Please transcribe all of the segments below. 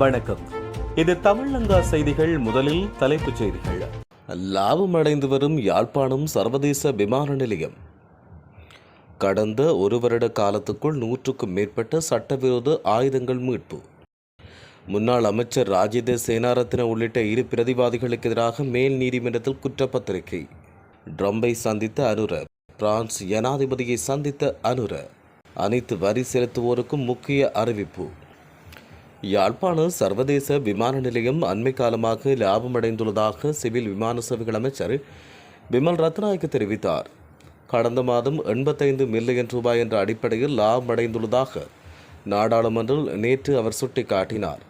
வணக்கம். இது தமிழங்கா செய்திகள் முதலில் தலைப்புச் செய்திகள். லாபம் அடைந்து வரும் யாழ்ப்பாணம் சர்வதேச விமான நிலையம். கடந்த ஒரு வருட காலத்துக்குள் நூற்றுக்கும் மேற்பட்ட சட்டவிரோத ஆயுதங்கள் மீட்பு. முன்னாள் அமைச்சர் ராஜித சேனாரத்ன உள்ளிட்ட இரு பிரதிவாதிகளுக்கு எதிராக மேல் நீதிமன்றத்தில் குற்றப்பத்திரிகை. ட்ரம்பை சந்தித்த அனுர பிரான்ஸ் ஜனாதிபதியை சந்தித்த அனுர அனைத்து வரி செலுத்துவோருக்கும் முக்கிய அறிவிப்பு. யாழ்ப்பாண சர்வதேச விமான நிலையம் அண்மை காலமாக லாபமடைந்துள்ளதாக சிவில் விமான சேவைகள் அமைச்சர் விமல் ரத்நாயக்கு தெரிவித்தார். கடந்த மாதம் எண்பத்தைந்து மில்லியன் ரூபாய் என்ற அடிப்படையில் லாபமடைந்துள்ளதாக நாடாளுமன்றில் நேற்று அவர் சுட்டிக்காட்டினார்.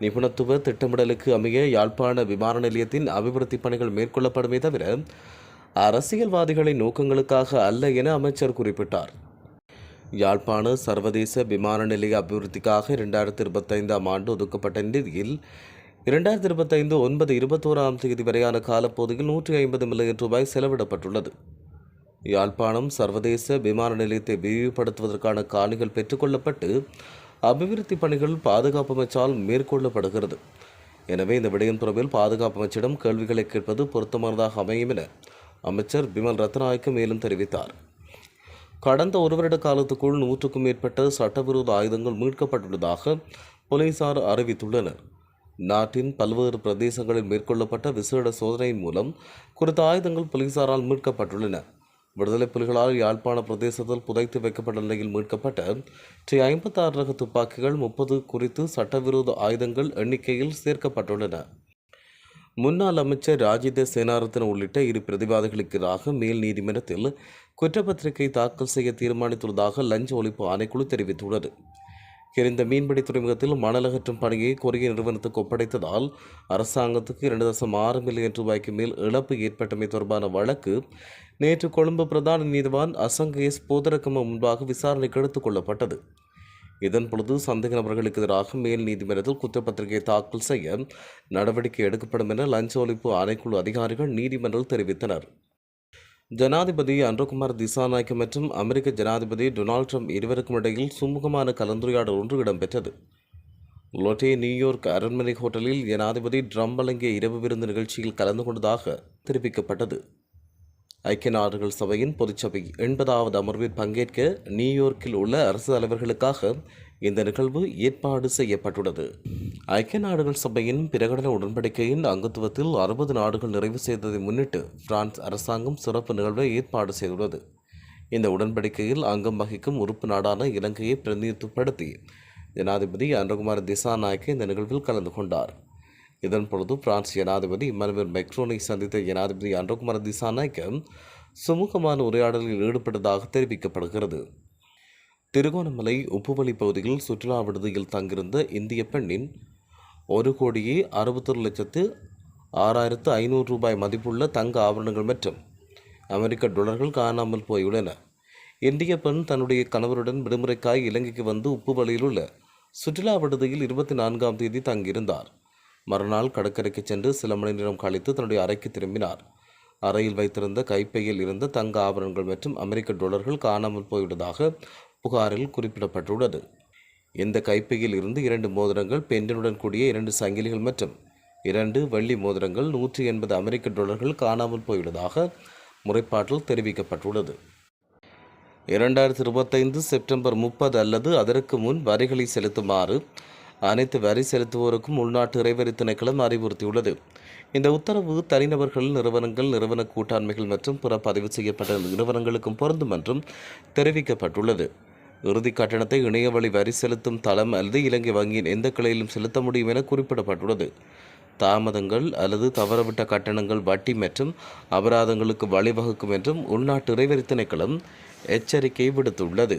நிபுணத்துவ திட்டமிடலுக்கு அமைய யாழ்ப்பாண விமான நிலையத்தின் அபிவிருத்தி பணிகள் மேற்கொள்ளப்படுமே தவிர அரசியல்வாதிகளின் நோக்கங்களுக்காக அல்ல என அமைச்சர் குறிப்பிட்டார். யாழ்ப்பாண சர்வதேச விமான நிலைய அபிவிருத்திக்காக இரண்டாயிரத்தி இருபத்தைந்தாம் ஆண்டு ஒதுக்கப்பட்ட நிதியில் இரண்டாயிரத்தி இருபத்தைந்து ஒன்பது இருபத்தோராம் தேதி வரையான காலப்பகுதியில் நூற்றி ஐம்பது மில்லியன் ரூபாய் செலவிடப்பட்டுள்ளது. யாழ்ப்பாணம் சர்வதேச விமான நிலையத்தை விரிவுபடுத்துவதற்கான காணிகள் பெற்றுக்கொள்ளப்பட்டு அபிவிருத்தி பணிகள் பாதுகாப்பு அமைச்சால் மேற்கொள்ளப்படுகிறது. எனவே இந்த விடயம் தொடர்பில் பாதுகாப்பு அமைச்சிடம் கேள்விகளை கேட்பது பொருத்தமானதாக அமையும் என அமைச்சர் பிமல் ரத்நாயக்க மேலும் தெரிவித்தார். கடந்த ஒரு வருட காலத்துக்குள் நூற்றுக்கும் மேற்பட்ட சட்டவிரோத ஆயுதங்கள் மீட்கப்பட்டுள்ளதாக போலீசார் அறிவித்துள்ளனர். நாட்டின் பல்வேறு பிரதேசங்களில் மேற்கொள்ளப்பட்ட விசேட சோதனையின் மூலம் குறித்த ஆயுதங்கள் போலீசாரால் மீட்கப்பட்டுள்ளன. விடுதலை புலிகளால் யாழ்ப்பாண பிரதேசத்தில் புதைத்து வைக்கப்பட்ட நிலையில் மீட்கப்பட்ட டி ஐம்பத்தாறு ரக துப்பாக்கிகள் முப்பது குறித்து சட்டவிரோத ஆயுதங்கள் எண்ணிக்கையில் சேர்க்கப்பட்டுள்ளன. முன்னாள் அமைச்சர் ராஜித சேனாரத்ன உள்ளிட்ட இரு பிரதிவாதிகளுக்கு எதிராக மேல் நீதிமன்றத்தில் குற்றப்பத்திரிகை தாக்கல் செய்ய தீர்மானித்துள்ளதாக லஞ்ச ஒழிப்பு ஆணைக்குழு தெரிவித்துள்ளது. எரிந்த மீன்பிடி துறைமுகத்தில் மணல் அகற்றும் பணியை கொரிய நிறுவனத்துக்கு ஒப்படைத்ததால் அரசாங்கத்துக்கு இரண்டு தசம் ஆறு மில்லியன் ரூபாய்க்கு மேல் இழப்பு ஏற்பட்டமை தொடர்பான வழக்கு நேற்று கொழும்பு பிரதான நீதிவான் அசங்கேஸ் போதரக்கம முன்பாக விசாரணைக்கு எடுத்துக் கொள்ளப்பட்டது. இதன் பொழுது சந்தேக நபர்களுக்கு எதிராக மேல் நீதிமன்றத்தில் குற்றப்பத்திரிகை தாக்கல் செய்ய நடவடிக்கை எடுக்கப்படும் என லஞ்ச ஒழிப்பு ஆணைக்குழு அதிகாரிகள் நீதிமன்றில் தெரிவித்தனர். ஜனாதிபதி அன்றகுமார் திசாநாயக்க மற்றும் அமெரிக்க ஜனாதிபதி டொனால்ட் ட்ரம்ப் இருவருக்கும் இடையில் சுமூகமான கலந்துரையாடல் ஒன்று இடம்பெற்றது. லொட்டே நியூயார்க் அரண்மனை ஹோட்டலில் ஜனாதிபதி ட்ரம்ப் வழங்கிய இரவு விருந்து நிகழ்ச்சியில் கலந்து கொண்டதாக தெரிவிக்கப்பட்டது. ஐக்கிய நாடுகள் சபையின் பொதுச்சபை எண்பதாவது அமர்வில் பங்கேற்க நியூயார்க்கில் உள்ள அரசு தலைவர்களுக்காக இந்த நிகழ்வு ஏற்பாடு செய்யப்பட்டுள்ளது. ஐக்கிய நாடுகள் சபையின் பிரகடன உடன்படிக்கையின் அங்கத்துவத்தில் அறுபது நாடுகள் நிறைவு செய்ததை முன்னிட்டு பிரான்ஸ் அரசாங்கம் சிறப்பு நிகழ்வை ஏற்பாடு செய்துள்ளது. இந்த உடன்படிக்கையில் அங்கம் வகிக்கும் உறுப்பு நாடான இலங்கையை பிரதிநிதித்துவப்படுத்தி ஜனாதிபதி அன்றகுமார் திசாநாயக்க இந்த நிகழ்வில் கலந்து கொண்டார். இதன் பொழுது பிரான்ஸ் ஜனாதிபதி இமானுவேல் மெக்ரோனை சந்தித்த ஜனாதிபதி அன்றகுமார் திசாநாயக்க சுமூகமான உரையாடலில் ஈடுபட்டதாக தெரிவிக்கப்படுகிறது. திருகோணமலை உப்புவழி பகுதியில் சுற்றுலா விடுதியில் தங்கியிருந்த இந்திய பெண்ணின் ஒரு கோடியே அறுபத்தொரு லட்சத்து ஆறாயிரத்து ஐநூறு ரூபாய் மதிப்புள்ள தங்க ஆபரணங்கள் மற்றும் அமெரிக்க டொலர்கள் காணாமல் போயுள்ளன. இந்திய பெண் தன்னுடைய கணவருடன் விடுமுறைக்காய் இலங்கைக்கு வந்து உப்புவழியில் உள்ள சுற்றுலா விடுதியில் இருபத்தி நான்காம் தேதி தங்கியிருந்தார். மறுநாள் கடற்கரைக்கு சென்று சில மணி நேரம் கழித்து தன்னுடைய அறைக்கு திரும்பினார். அறையில் வைத்திருந்த கைப்பையில் இருந்த தங்க ஆபரணங்கள் மற்றும் அமெரிக்க டாலர்கள் காணாமல் போய்விட்டதாக புகாரில் குறிப்பிடப்பட்டுள்ளது. இந்த கைப்பையில் இருந்து இரண்டு மோதிரங்கள் பெண்டனுடன் கூடிய இரண்டு சங்கிலிகள் மற்றும் இரண்டு வெள்ளி மோதிரங்கள் நூற்றி எண்பது அமெரிக்க டாலர்கள் காணாமல் போயுள்ளதாக முறைப்பாட்டில் தெரிவிக்கப்பட்டுள்ளது. இரண்டாயிரத்தி இருபத்தைந்து செப்டம்பர் முப்பது அல்லது அதற்கு முன் வரிகளை செலுத்துமாறு அனைத்து வரி செலுத்துவோருக்கும் உள்நாட்டு இறைவரி திணைக்களம் அறிவுறுத்தியுள்ளது. இந்த உத்தரவு தனிநபர்கள் நிறுவனங்கள் நிறுவன கூட்டாண்மைகள் மற்றும் பிற பதிவு செய்யப்பட்ட நிறுவனங்களுக்கும் பொருந்தும் என்றும் தெரிவிக்கப்பட்டுள்ளது. இறுதி கட்டணத்தை இணையவழி வரி செலுத்தும் தளம் அல்லது இலங்கை வங்கியின் எந்த கிளையிலும் செலுத்த முடியும் என குறிப்பிடப்பட்டுள்ளது. தாமதங்கள் அல்லது தவறவிட்ட கட்டணங்கள் வட்டி மற்றும் அபராதங்களுக்கு வழிவகுக்கும் என்றும் உள்நாட்டு இறைவரி திணைக்களம் எச்சரிக்கை விடுத்துள்ளது.